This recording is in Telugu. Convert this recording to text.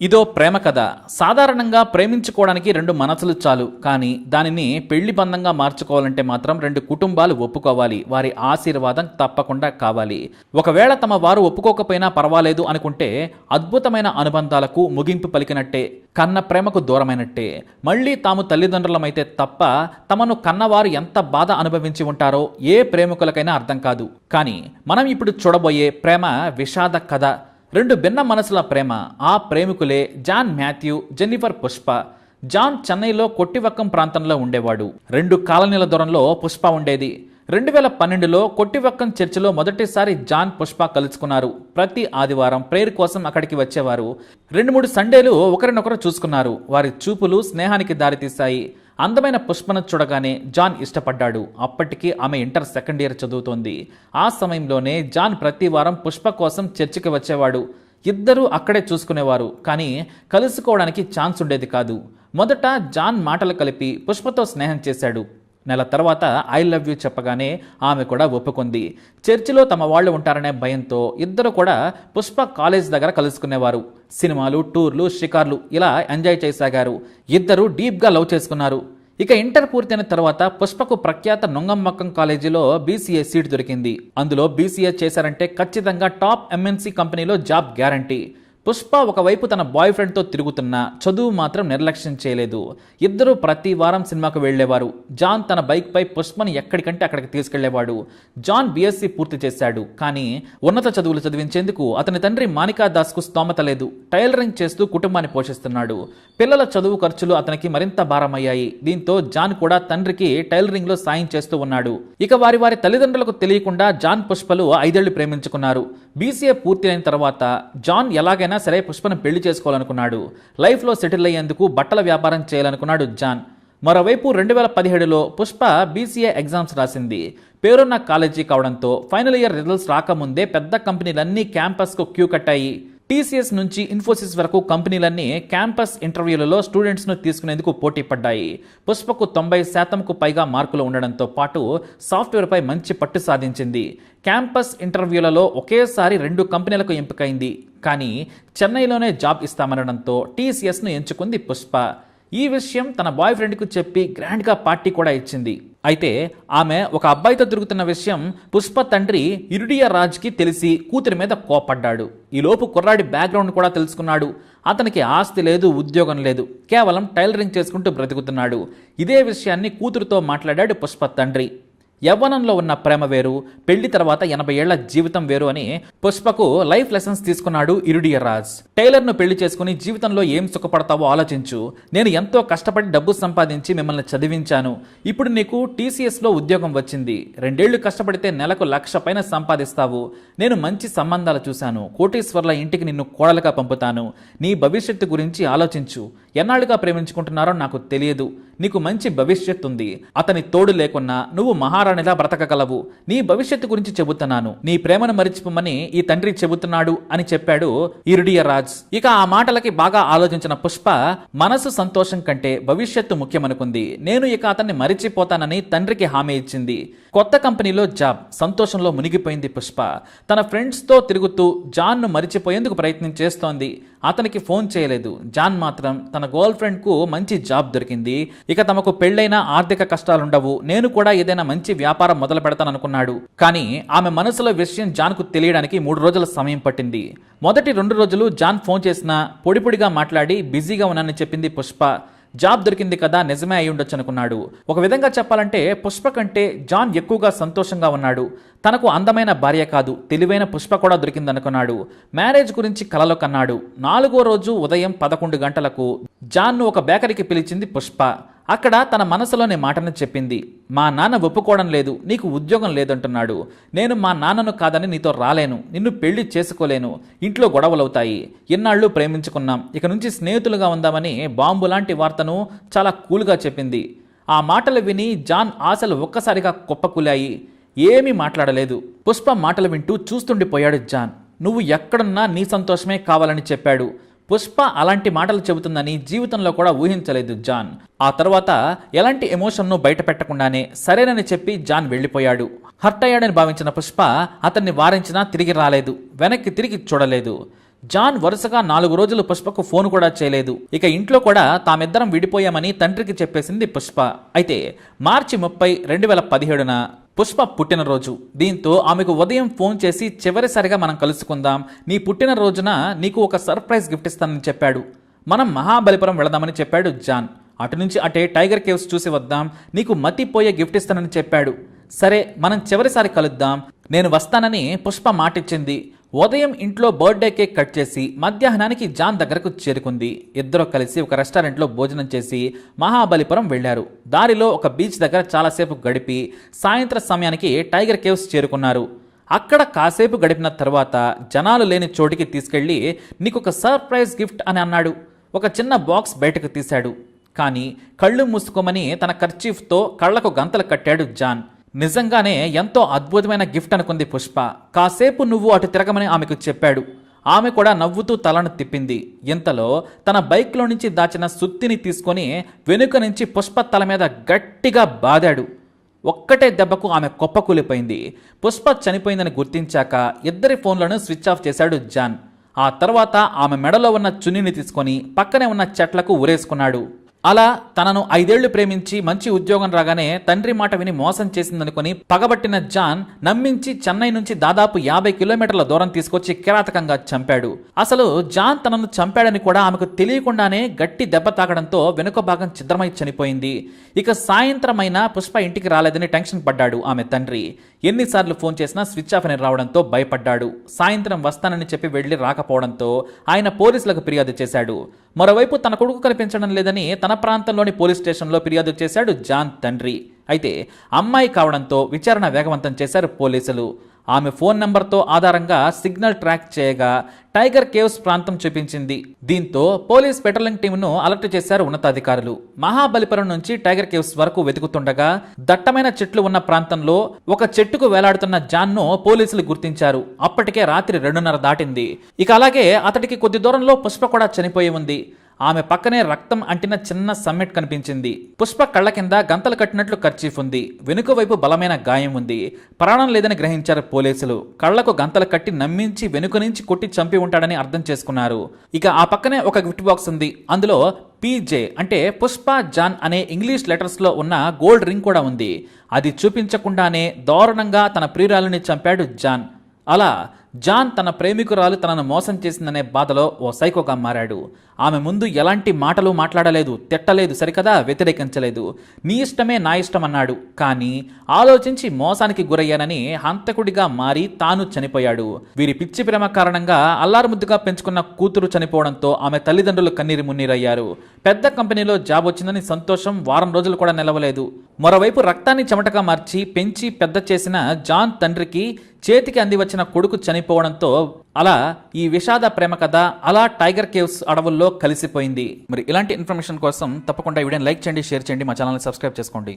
ఇదో ప్రేమ కథ. సాధారణంగా ప్రేమించుకోవడానికి రెండు మనసులు చాలు కానీ దానిని పెళ్ళి బంధంగా మార్చుకోవాలంటే మాత్రం రెండు కుటుంబాలు ఒప్పుకోవాలి. వారి ఆశీర్వాదం తప్పకుండా కావాలి. ఒకవేళ తమ వారు ఒప్పుకోకపోయినా పర్వాలేదు అనుకుంటే అద్భుతమైన అనుబంధాలకు ముగింపు పలికినట్టే కన్న ప్రేమకు దూరమైనట్టే. మళ్ళీ తాము తల్లిదండ్రులమైతే తప్ప తమను కన్నవారు ఎంత బాధ అనుభవించి ఉంటారో ఏ ప్రేమికులకైనా అర్థం కాదు. కానీ మనం ఇప్పుడు చూడబోయే ప్రేమ విషాద కథ. రెండు భిన్న మనసుల ప్రేమ. ఆ ప్రేమికులే John Mathew Jennifer Pushpa. John చెన్నైలో కొట్టివక్కం ప్రాంతంలో ఉండేవాడు. రెండు కాలనీల దూరంలో పుష్ప ఉండేది. రెండు వేల పన్నెండులో కొట్టివక్కం చర్చిలో మొదటిసారి జాన్ పుష్ప కలుసుకున్నారు. ప్రతి ఆదివారం ప్రేయర్ కోసం అక్కడికి వచ్చేవారు. రెండు మూడు సండేలు ఒకరినొకరు చూసుకున్నారు. వారి చూపులు స్నేహానికి దారితీశాయి. అందమైన పుష్పను చూడగానే జాన్ ఇష్టపడ్డాడు. అప్పటికి ఆమె ఇంటర్ సెకండ్ ఇయర్ చదువుతోంది. ఆ సమయంలోనే జాన్ ప్రతి వారం పుష్ప కోసం చర్చికి వచ్చేవాడు. ఇద్దరూ అక్కడే చూసుకునేవారు. కానీ కలుసుకోవడానికి ఛాన్స్ ఉండేది కాదు. మొదట జాన్ మాటలు కలిపి పుష్పతో స్నేహం చేశాడు. నెల తర్వాత ఐ లవ్ యూ చెప్పగానే ఆమె కూడా ఒప్పుకుంది. చర్చిలో తమ వాళ్ళు ఉంటారనే భయంతో ఇద్దరు కూడా పుష్ప కాలేజ్ దగ్గర కలుసుకునేవారు. సినిమాలు టూర్లు షికార్లు ఇలా ఎంజాయ్ చేసాగారు. ఇద్దరు డీప్గా లవ్ చేసుకున్నారు. ఇక ఇంటర్ పూర్తయిన తర్వాత పుష్పకు ప్రఖ్యాత నొంగమ్మక్కం కాలేజీలో బీసీఏ సీట్ దొరికింది. అందులో బీసీఏ చేశారంటే ఖచ్చితంగా టాప్ ఎంఎన్సీ కంపెనీలో జాబ్ గ్యారంటీ. పుష్ప ఒకవైపు తన బాయ్ ఫ్రెండ్తో తిరుగుతున్నా చదువు మాత్రం నిర్లక్ష్యం చేయలేదు. ఇద్దరూ ప్రతి వారం సినిమాకు వెళ్ళేవారు జాన్ తన బైక్పై పుష్పని ఎక్కడికంటే అక్కడికి తీసుకెళ్ళేవాడు. జాన్ బీఎస్సీ పూర్తి చేశాడు. కానీ ఉన్నత చదువులు చదివించేందుకు అతని తండ్రి మానికా దాస్కు స్తోమత లేదు. టైలరింగ్ చేస్తూ కుటుంబాన్ని పోషిస్తున్నాడు. పిల్లల చదువు ఖర్చులు అతనికి మరింత భారమయ్యాయి. దీంతో జాన్ కూడా తండ్రికి టైలరింగ్లో సాయం చేస్తూ ఉన్నాడు. ఇక వారి వారి తల్లిదండ్రులకు తెలియకుండా జాన్ పుష్పలు ఐదేళ్ళు ప్రేమించుకున్నారు. బీసీఏ పూర్తి అయిన తర్వాత జాన్ ఎలాగైనా సరే పుష్పను పెళ్ళి చేసుకోవాలనుకున్నాడు. లైఫ్లో సెటిల్ అయ్యేందుకు బట్టల వ్యాపారం చేయాలనుకున్నాడు జాన్. మరోవైపు రెండు వేల పదిహేడులో పుష్ప బీసీఏ ఎగ్జామ్స్ రాసింది. పేరున్న కాలేజీ కావడంతో ఫైనల్ ఇయర్ రిజల్ట్స్ రాకముందే పెద్ద కంపెనీలన్నీ క్యాంపస్కు క్యూ కట్టాయి. టీసీఎస్ నుంచి ఇన్ఫోసిస్ వరకు కంపెనీలన్నీ క్యాంపస్ ఇంటర్వ్యూలలో స్టూడెంట్స్ను తీసుకునేందుకు పోటీ పడ్డాయి. పుష్పకు తొంభై శాతంకు పైగా మార్కులు ఉండడంతో పాటు సాఫ్ట్వేర్పై మంచి పట్టు సాధించింది. క్యాంపస్ ఇంటర్వ్యూలలో ఒకేసారి రెండు కంపెనీలకు ఎంపికైంది. కానీ చెన్నైలోనే జాబ్ ఇస్తామనడంతో టీసీఎస్ను ఎంచుకుంది పుష్ప. ఈ విషయం తన బాయ్ ఫ్రెండ్కు చెప్పి గ్రాండ్గా పార్టీ కూడా ఇచ్చింది. అయితే ఆమె ఒక అబ్బాయితో తిరుగుతున్న విషయం పుష్ప తండ్రి ఇరుడియా రాజ్కి తెలిసి కూతురి మీద కోపడ్డాడు. ఈలోపు కుర్రాడి బ్యాక్గ్రౌండ్ కూడా తెలుసుకున్నాడు. అతనికి ఆస్తి లేదు ఉద్యోగం లేదు. కేవలం టైలరింగ్ చేసుకుంటూ బ్రతుకుతున్నాడు. ఇదే విషయాన్ని కూతురుతో మాట్లాడాడు పుష్ప తండ్రి. యవ్వనంలో ఉన్న ప్రేమ వేరు పెళ్ళి తర్వాత ఎనభై ఏళ్ళ జీవితం వేరు అని పుష్పకు లైఫ్ లెసన్స్ తీసుకున్నాడు ఇరుడియరాజ్ టైలర్ టైలర్ను పెళ్ళి చేసుకుని జీవితంలో ఏం సుఖపడతావో ఆలోచించు. నేను ఎంతో కష్టపడి డబ్బు సంపాదించి మిమ్మల్ని చదివించాను. ఇప్పుడు నీకు టీసీఎస్లో ఉద్యోగం వచ్చింది. రెండేళ్ళు కష్టపడితే నెలకు లక్ష పైన సంపాదిస్తావు. నేను మంచి సంబంధాలు చూశాను. కోటీశ్వర్ల ఇంటికి నిన్ను కోడలుగా పంపుతాను. నీ భవిష్యత్తు గురించి ఆలోచించు. ఎన్నాళ్ళుగా ప్రేమించుకుంటున్నారో నాకు తెలియదు. నీకు మంచి భవిష్యత్తు ఉంది అతని తోడు లేకున్నా నువ్వు మహా మహారాణిలా బ్రతకగలవు. నీ భవిష్యత్తు గురించి చెబుతున్నాను. నీ ప్రేమను మరిచిపోమని ఈ తండ్రి చెబుతున్నాడు అని చెప్పాడు ఇరుడియరాజ్. ఇక ఆ మాటలకి బాగా ఆలోచించిన పుష్ప మనసు సంతోషం కంటే భవిష్యత్తు ముఖ్యమనుకుంది. నేను ఇక అతన్ని మరిచిపోతానని తండ్రికి హామీ ఇచ్చింది. కొత్త కంపెనీలో జాబ్. సంతోషంలో మునిగిపోయింది పుష్ప. తన ఫ్రెండ్స్తో తిరుగుతూ జాన్ను మరిచిపోయేందుకు ప్రయత్నం చేస్తోంది. అతనికి ఫోన్ చేయలేదు. జాన్ మాత్రం తన గర్ల్ ఫ్రెండ్కు మంచి జాబ్ దొరికింది. ఇక తమకు పెళ్ళైన ఆర్థిక కష్టాలుండవు. నేను కూడా ఏదైనా మంచి వ్యాపారం మొదలు పెడతాననుకున్నాడు. కానీ ఆమె మనసులో విషయం జాన్కు తెలియడానికి మూడు రోజుల సమయం పట్టింది. మొదటి రెండు రోజులు జాన్ ఫోన్ చేసినా పొడిపొడిగా మాట్లాడి బిజీగా ఉన్నానని చెప్పింది పుష్ప. జాబ్ దొరికింది కదా నిజమే అయి ఉండొచ్చు అనుకున్నాడు. ఒక విధంగా చెప్పాలంటే పుష్ప కంటే జాన్ ఎక్కువగా సంతోషంగా ఉన్నాడు. తనకు అందమైన భార్య కాదు తెలివైన పుష్ప కూడా దొరికిందనుకున్నాడు. మ్యారేజ్ గురించి కలలో కన్నాడు. నాలుగో రోజు ఉదయం పదకొండు గంటలకు జాన్ను ఒక బేకరీకి పిలిచింది పుష్ప. అక్కడ తన మనసులోని మాటను చెప్పింది. మా నాన్న ఒప్పుకోవడం లేదు నీకు ఉద్యోగం లేదంటున్నాడు. నేను మా నాన్నను కాదని నీతో రాలేను నిన్ను పెళ్ళి చేసుకోలేను ఇంట్లో గొడవలవుతాయి. ఇన్నాళ్ళు ప్రేమించుకున్నాం ఇక నుంచి స్నేహితులుగా ఉందామని బాంబు లాంటి వార్తను చాలా కూల్గా చెప్పింది. ఆ మాటలు విని జాన్ ఆశలు ఒక్కసారిగా కుప్పకూలాయి. ఏమీ మాట్లాడలేదు. పుష్ప మాటలు వింటూ చూస్తుండిపోయాడు జాన్. నువ్వు ఎక్కడున్నా నీ సంతోషమే కావాలని చెప్పాడు. పుష్ప అలాంటి మాటలు చెబుతుందని జీవితంలో కూడా ఊహించలేదు జాన్. ఆ తర్వాత ఎలాంటి ఎమోషన్ను బయట పెట్టకుండానే సరేనని చెప్పి జాన్ వెళ్ళిపోయాడు. హర్ట్ అయ్యాడని భావించిన పుష్ప అతన్ని వారించినా తిరిగి రాలేదు. వెనక్కి తిరిగి చూడలేదు. జాన్ వరుసగా నాలుగు రోజులు పుష్పకు ఫోన్ కూడా చేయలేదు. ఇక ఇంట్లో కూడా తామిద్దరం విడిపోయామని తండ్రికి చెప్పేసింది పుష్ప. అయితే మార్చి ముప్పై రెండు వేల పదిహేడున పుష్ప పుట్టినరోజు. దీంతో ఆమెకు ఉదయం ఫోన్ చేసి చివరిసారిగా మనం కలుసుకుందాం. నీ పుట్టినరోజున నీకు ఒక సర్ప్రైజ్ గిఫ్ట్ ఇస్తానని చెప్పాడు. మనం మహాబలిపురం వెళదామని చెప్పాడు జాన్. అటు నుంచి అటే టైగర్ కేవ్స్ చూసి వద్దాం. నీకు మతిపోయే గిఫ్ట్ ఇస్తానని చెప్పాడు. సరే మనం చివరిసారి కలుద్దాం. నేను వస్తానని పుష్ప మాటిచ్చింది. ఉదయం ఇంట్లో బర్త్డే కేక్ కట్ చేసి మధ్యాహ్నానికి జాన్ దగ్గరకు చేరుకుంది. ఇద్దరు కలిసి ఒక రెస్టారెంట్లో భోజనం చేసి మహాబలిపురం వెళ్ళారు దారిలో ఒక బీచ్ దగ్గర చాలాసేపు గడిపి సాయంత్ర సమయానికి టైగర్ కేవ్స్ చేరుకున్నారు. అక్కడ కాసేపు గడిపిన తర్వాత జనాలు లేని చోటికి తీసుకెళ్ళి నీకు ఒక సర్ప్రైజ్ గిఫ్ట్ అని అన్నాడు. ఒక చిన్న బాక్స్ బయటకు తీశాడు. కానీ కళ్ళు మూసుకోమని తన కర్చీఫ్తో కళ్ళకు గంతలు కట్టాడు జాన్. నిజంగానే ఎంతో అద్భుతమైన గిఫ్ట్ అనుకుంది పుష్ప. కాసేపు నువ్వు అటు తిరగమని ఆమెకు చెప్పాడు. ఆమె కూడా నవ్వుతూ తలను తిప్పింది. ఇంతలో తన బైక్లో నుంచి దాచిన సుత్తిని తీసుకొని వెనుక నుంచి పుష్ప తల మీద గట్టిగా బాదాడు. ఒక్కటే దెబ్బకు ఆమె కుప్పకూలిపోయింది పుష్ప చనిపోయిందని గుర్తించాక ఇద్దరి ఫోన్లను స్విచ్ ఆఫ్ చేశాడు జాన్. ఆ తర్వాత ఆమె మెడలో ఉన్న చున్నీని తీసుకొని పక్కనే ఉన్న చెట్లకు ఉరేసుకున్నాడు అలా తనను ఐదేళ్ళు ప్రేమించి మంచి ఉద్యోగం రాగానే తండ్రి మాట విని మోసం చేసిందనుకుని పగబట్టిన జాన్ నమ్మించి చెన్నై నుంచి దాదాపు యాభై కిలోమీటర్ల దూరం తీసుకొచ్చి కిరాతకంగా చంపాడు. అసలు జాన్ తనను చంపాడని కూడా ఆమెకు తెలియకుండానే గట్టి దెబ్బ తాకడంతో వెనుక భాగం చిద్రమై చనిపోయింది. ఇక సాయంత్రమైనా పుష్ప ఇంటికి రాలేదని టెన్షన్ పడ్డాడు ఆమె తండ్రి. ఎన్నిసార్లు ఫోన్ చేసినా స్విచ్ ఆఫ్ అని రావడంతో భయపడ్డాడు. సాయంత్రం వస్తానని చెప్పి వెళ్ళి రాకపోవడంతో ఆయన పోలీసులకు ఫిర్యాదు చేశాడు. మరోవైపు తన కొడుకు కనిపించడం లేదని తన ప్రాంతంలోని పోలీస్ స్టేషన్లో ఫిర్యాదు చేశాడు జాన్ తండ్రి. అయితే అమ్మాయి కావడంతో విచారణ వేగవంతం చేశారు పోలీసులు. ఆమె ఫోన్ నంబర్తో ఆధారంగా సిగ్నల్ ట్రాక్ చేయగా టైగర్ కేవ్స్ ప్రాంతం చూపించింది. దీంతో పోలీస్ పెట్రోలింగ్ టీంను అలర్ట్ చేశారు ఉన్నతాధికారులు. మహాబలిపురం నుంచి టైగర్ కేవ్స్ వరకు వెతుకుతుండగా దట్టమైన చెట్లు ఉన్న ప్రాంతంలో ఒక చెట్టుకు వేలాడుతున్న జాన్ను పోలీసులు గుర్తించారు. అప్పటికే రాత్రి రెండున్నర దాటింది. ఇక అలాగే అతడికి కొద్ది దూరంలో పుష్ప కూడా చనిపోయి ఉంది. ఆమె పక్కనే రక్తం అంటిన చిన్న సమ్మెట్ కనిపించింది. పుష్ప కళ్ళ కింద గంతలు కట్టినట్లు ఖర్చీఫ్ ఉంది. వెనుక వైపు బలమైన గాయం ఉంది. ప్రాణం లేదని గ్రహించారు పోలీసులు. కళ్ళకు గంతలు కట్టి నమ్మించి వెనుక నుంచి కొట్టి చంపి ఉంటాడని అర్థం చేసుకున్నారు. ఇక ఆ పక్కనే ఒక గిఫ్ట్ బాక్స్ ఉంది. అందులో పీజే అంటే పుష్ప జాన్ అనే ఇంగ్లీష్ లెటర్స్లో ఉన్న గోల్డ్ రింగ్ కూడా ఉంది. అది చూపించకుండానే దారుణంగా తన ప్రియురాలని చంపాడు జాన్. అలా జాన్ తన ప్రేమికురాలు తనను మోసం చేసిందనే బాధలో ఓ సైకోగా మారాడు. ఆమె ముందు ఎలాంటి మాటలు మాట్లాడలేదు తిట్టలేదు సరికదా వ్యతిరేకించలేదు. నీ ఇష్టమే నా ఇష్టం అన్నాడు. కానీ ఆలోచించి మోసానికి గురయ్యానని హంతకుడిగా మారి తాను చనిపోయాడు. వీరి పిచ్చి ప్రేమ కారణంగా అల్లారుముద్దుగా పెంచుకున్న కూతురు చనిపోవడంతో ఆమె తల్లిదండ్రులు కన్నీరు మున్నీరయ్యారు. పెద్ద కంపెనీలో జాబ్ వచ్చిందని సంతోషం వారం రోజులు కూడా నిలవలేదు. మరోవైపు రక్తాన్ని చెమటగా మార్చి పెంచి పెద్ద చేసిన జాన్ తండ్రికి చేతికి అంది వచ్చిన కొడుకు అయిపోవడంతో అలా ఈ విషాద ప్రేమ కథ అలా టైగర్ కేవ్స్ అడవుల్లో కలిసిపోయింది. మరి ఇలాంటి ఇన్ఫర్మేషన్ కోసం తప్పకుండా ఈ వీడియోని లైక్ చేయండి షేర్ చేయండి మా ఛానల్ని సబ్స్క్రైబ్ చేసుకోండి.